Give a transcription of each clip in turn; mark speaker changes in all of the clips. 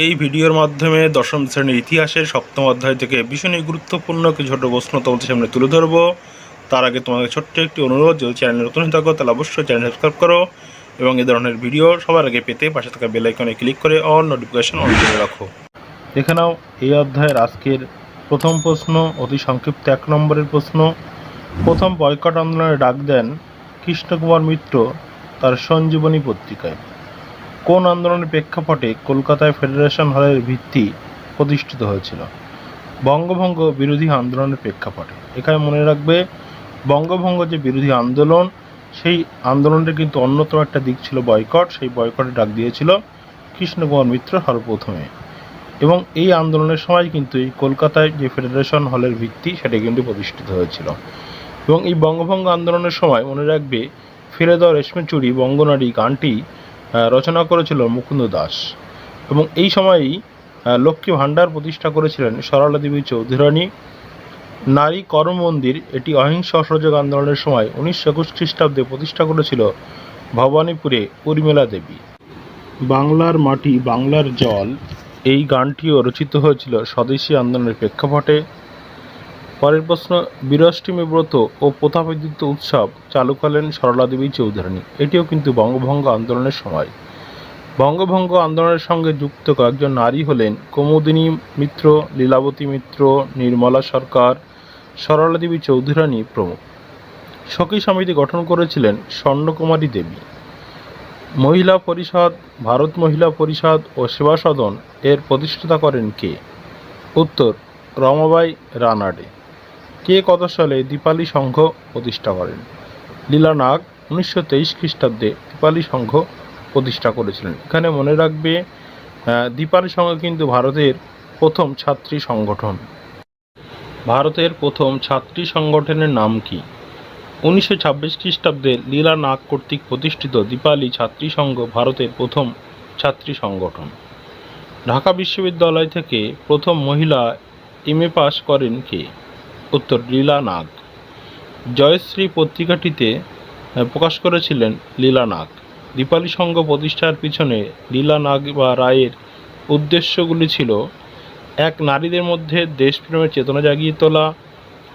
Speaker 1: এই ভিডিওর মাধ্যমে দশম শ্রেণির ইতিহাসের সপ্তম অধ্যায় থেকে ভীষণই গুরুত্বপূর্ণ কিছু ছোটো প্রশ্ন তোমাদের সামনে তুলে ধরবো। তার আগে তোমাকে ছোট্ট একটি অনুরোধ, যদি চ্যানেল নতুন হয়ে থাকো, তাহলে অবশ্যই চ্যানেল সাবস্ক্রাইব করো এবং এই ধরনের ভিডিও সবার আগে পেতে পাশে থাকা বেল আইকনে ক্লিক করে অল নোটিফিকেশন অন করে রাখো। এখানেও এই অধ্যায়ের আজকের প্রথম প্রশ্ন অতি সংক্ষিপ্ত এক নম্বরের প্রশ্ন। প্রথম বয়কট আন্দোলনে ডাক দেন কৃষ্ণকুমার মিত্র, তার সঞ্জীবনী পত্রিকায়। কোন আন্দোলনের প্রেক্ষাপটে কলকাতায় ফেডারেশন হলের ভিত্তি প্রতিষ্ঠিত হয়েছিল? বঙ্গভঙ্গ বিরোধী আন্দোলনের প্রেক্ষাপটে। এখানে মনে রাখবে, বঙ্গভঙ্গ যে বিরোধী আন্দোলন, সেই আন্দোলনের কিন্তু অন্যতম একটা দিক ছিল বয়কট। সেই বয়কটে ডাক দিয়েছিল কৃষ্ণকুমার মিত্র সর্বপ্রথমে। এবং এই আন্দোলনের সময় কিন্তু এই কলকাতায় যে ফেডারেশন হলের ভিত্তি, সেটা কিন্তু প্রতিষ্ঠিত হয়েছিল। এবং এই বঙ্গভঙ্গ আন্দোলনের সময় মনে রাখবে ফিরে দেওয়া রেশমি চুরি, বঙ্গনারী গানটি রচনা করেছিল মুকুন্দ দাস। এবং এই সময়েই লক্ষ্মী ভাণ্ডার প্রতিষ্ঠা করেছিলেন সরলা দেবী চৌধুরানী। নারী কর্ম মন্দির এটি অহিংস অসহযোগ আন্দোলনের সময় উনিশশো একুশ খ্রিস্টাব্দে প্রতিষ্ঠা করেছিল ভবানীপুরে উর্মিলা দেবী। বাংলার মাটি, বাংলার জল, এই গানটিও রচিত হয়েছিল স্বদেশী আন্দোলনের প্রেক্ষাপটে। পরের প্রশ্ন বীরাষ্টমী ব্রত ও প্রতাপদিত্য উৎসব চালু করলেন সরলা দেবী চৌধুরানী। এটিও কিন্তু বঙ্গভঙ্গ আন্দোলনের সময়। বঙ্গভঙ্গ আন্দোলনের সঙ্গে যুক্ত কয়েকজন নারী হলেন কুমুদিনী মিত্র, লীলাবতী মিত্র, নির্মলা সরকার, সরলা দেবী চৌধুরানী প্রমুখ। সখী সমিতি গঠন করেছিলেন স্বর্ণকুমারী দেবী। মহিলা পরিষদ, ভারত মহিলা পরিষদ ও সেবা সদন এর প্রতিষ্ঠাতা করেন কে? উত্তর, রমাবাই রানাডে। কে কত সালে দীপালি সংঘ প্রতিষ্ঠা করেন? লীলা নাগ উনিশশো তেইশ খ্রিস্টাব্দে দীপালি সংঘ প্রতিষ্ঠা করেছিলেন। এখানে মনে রাখবে দীপালি সংঘ কিন্তু ভারতের প্রথম ছাত্রী সংগঠন। ভারতের প্রথম ছাত্রী সংগঠনের নাম কি? উনিশশো ছাব্বিশ খ্রিস্টাব্দে লীলা নাগ কর্তৃক প্রতিষ্ঠিত দীপালি ছাত্রী সংঘ ভারতের প্রথম ছাত্রী সংগঠন। ঢাকা বিশ্ববিদ্যালয় থেকে প্রথম মহিলা এমএ পাস করেন কে? উত্তর লীলা নাগ জয়শ্রী পত্রিকাটিতে প্রকাশ করেছিলেন লীলা নাগ দীপালি সংঘ প্রতিষ্ঠার পিছনে লীলা নাগ বা রায়ের উদ্দেশ্যগুলি ছিল, এক নারীদের মধ্যে দেশপ্রেমের চেতনা জাগিয়ে তোলা,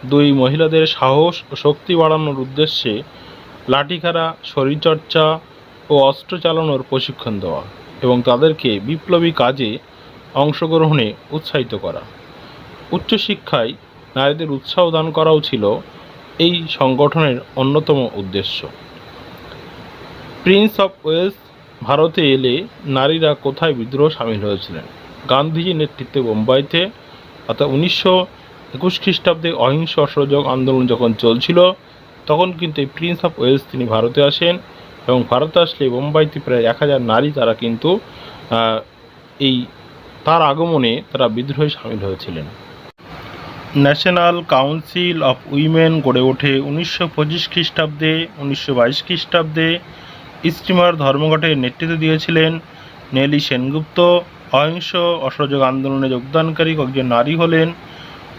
Speaker 1: দুই মহিলাদের সাহস ও শক্তি বাড়ানোর উদ্দেশ্যে লাঠিখারা শরীরচর্চা ও অস্ত্র চালানোর প্রশিক্ষণ দেওয়া এবং তাদেরকে বিপ্লবী কাজে অংশগ্রহণে উৎসাহিত করা। উচ্চশিক্ষায় নারীদের উৎসাহ দান করাও ছিল এই সংগঠনের অন্যতম উদ্দেশ্য। প্রিন্স অফ ওয়েলস ভারতে এলে নারীরা কোথায় বিদ্রোহ সামিল হয়েছিলেন? গান্ধীজির নেতৃত্বে বোম্বাইতে, অর্থাৎ উনিশশো একুশ খ্রিস্টাব্দে অহিংস অসহযোগ আন্দোলন যখন চলছিল, তখন কিন্তু এই প্রিন্স অফ ওয়েলস তিনি ভারতে আসেন এবং ভারতে আসলে বোম্বাইতে প্রায় এক হাজার নারী তারা কিন্তু এই তার আগমনে তারা বিদ্রোহে সামিল হয়েছিলেন। ন্যাশনাল কাউন্সিল অফ উইমেন গড়ে ওঠে উনিশশো পঁচিশ খ্রিস্টাব্দে, উনিশশো বাইশ খ্রিস্টাব্দে। স্টিমার ধর্মঘটের নেতৃত্ব দিয়েছিলেন নেলি সেনগুপ্ত। অহিংস অসহযোগ আন্দোলনে যোগদানকারী কয়েকজন নারী হলেন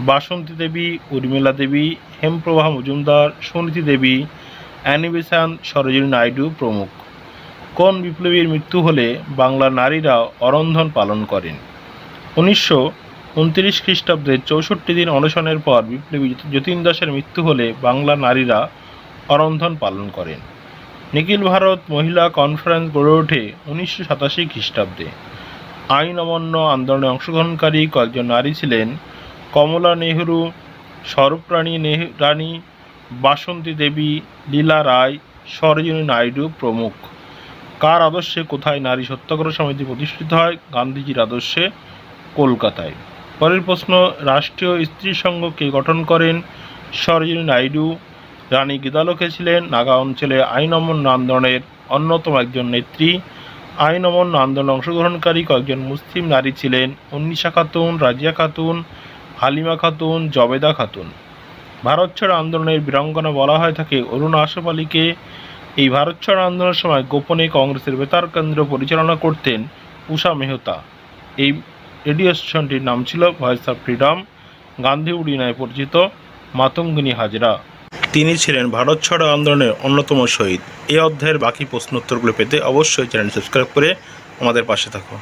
Speaker 1: বাসন্তী দেবী, উর্মিলা দেবী, হেমপ্রভা মজুমদার, সুনীতি দেবী অ্যানিবেশান সরোজিনী নাইডু প্রমুখ। কোন বিপ্লবীর মৃত্যু হলে বাংলার নারীরা অরন্ধন পালন করেন? উনিশশো উনত্রিশ খ্রিস্টাব্দে চৌষট্টি দিন অনশনের পর বিপ্লবী যতীন দাসের মৃত্যু হলে বাংলা নারীরা অরন্ধন পালন করেন। নিখিল ভারত মহিলা কনফারেন্স গড়ে ওঠে উনিশশো সাতাশি খ্রিস্টাব্দে। আইন অমান্য আন্দোলনে অংশগ্রহণকারী কয়েকজন নারী ছিলেন কমলা নেহরু নেহ রানী বাসন্তী দেবী, লীলা রায়, সরোজিনী নাইডু প্রমুখ। কার আদর্শে কোথায় নারী সত্যাগ্রহ সমিতি প্রতিষ্ঠিত হয়? গান্ধীজির আদর্শে কলকাতায়। পরের প্রশ্ন, রাষ্ট্রীয় স্ত্রী সংঘ কে গঠন করেন সরোজিনী নাইডু। রানী গীতালোকে ছিলেন নাগা অঞ্চলে আইন অমন আন্দোলনের অন্যতম একজন নেত্রী। আইন অমন আন্দোলনে অংশগ্রহণকারী কয়েকজন মুসলিম নারী ছিলেন উন্নিশা খাতুন, রাজিয়া খাতুন, হালিমা খাতুন, জবেদা খাতুন। ভারত ছাড়ো আন্দোলনের বীরাঙ্গনা বলা হয় থাকে অরুণ আশরাফ আলীকে। এই ভারত ছাড়ো আন্দোলনের সময় গোপনে কংগ্রেসের বেতার কেন্দ্র পরিচালনা করতেন উষা মেহতা। এই রেডিও স্টেশনটির নাম ছিল ভয়েস অফ ফ্রিডম, গান্ধী উড়ি নামে পরিচিত মাতঙ্গিনী হাজরা। তিনি ছিলেন ভারত ছাড়ো আন্দোলনের অন্যতম শহীদ। এই অধ্যায়ের বাকি প্রশ্ন উত্তরগুলো পেতে অবশ্যই চ্যানেল সাবস্ক্রাইব করে আমাদের পাশে থাকো